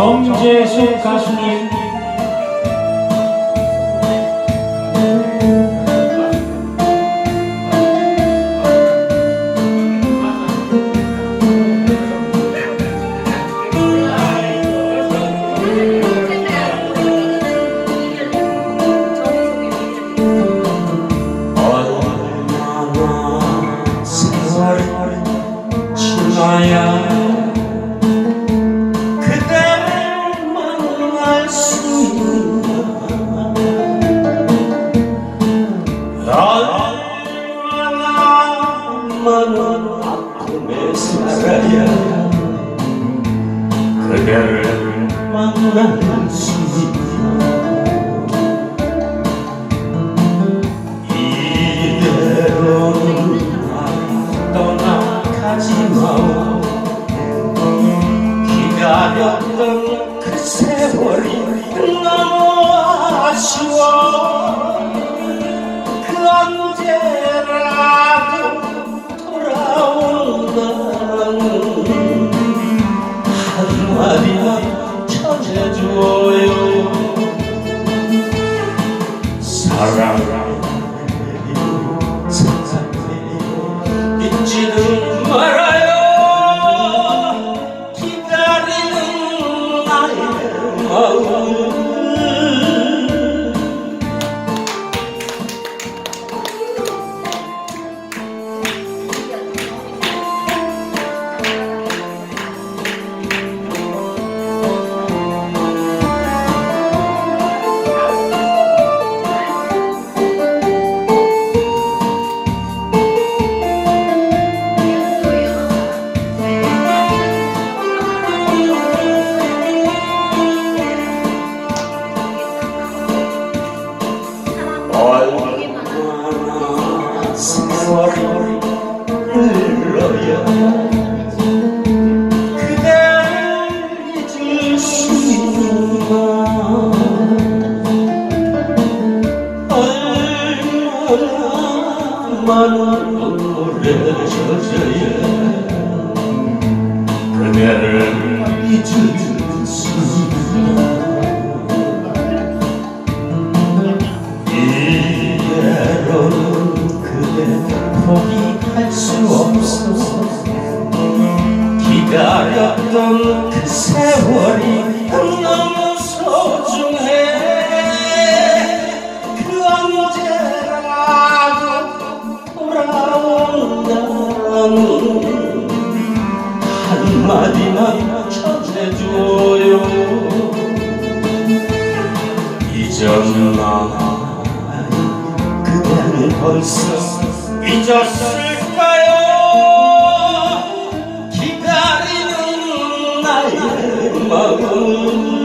정재수 가수님 살아야 그대를 수 있나 이대로는 날 떠나가지 마오 기다렸던 그 세월이 너무 아쉬워 around. 나 많은 눈물에 젖어야 그대를 수 있나 이대로는 그대 포기할 수 없어 기다렸던 그 세월이 너무 소중 돌아온다는 한마디만 전해줘요. 잊었나 그대는 벌써 잊었을까요? 기다리는 나의 마음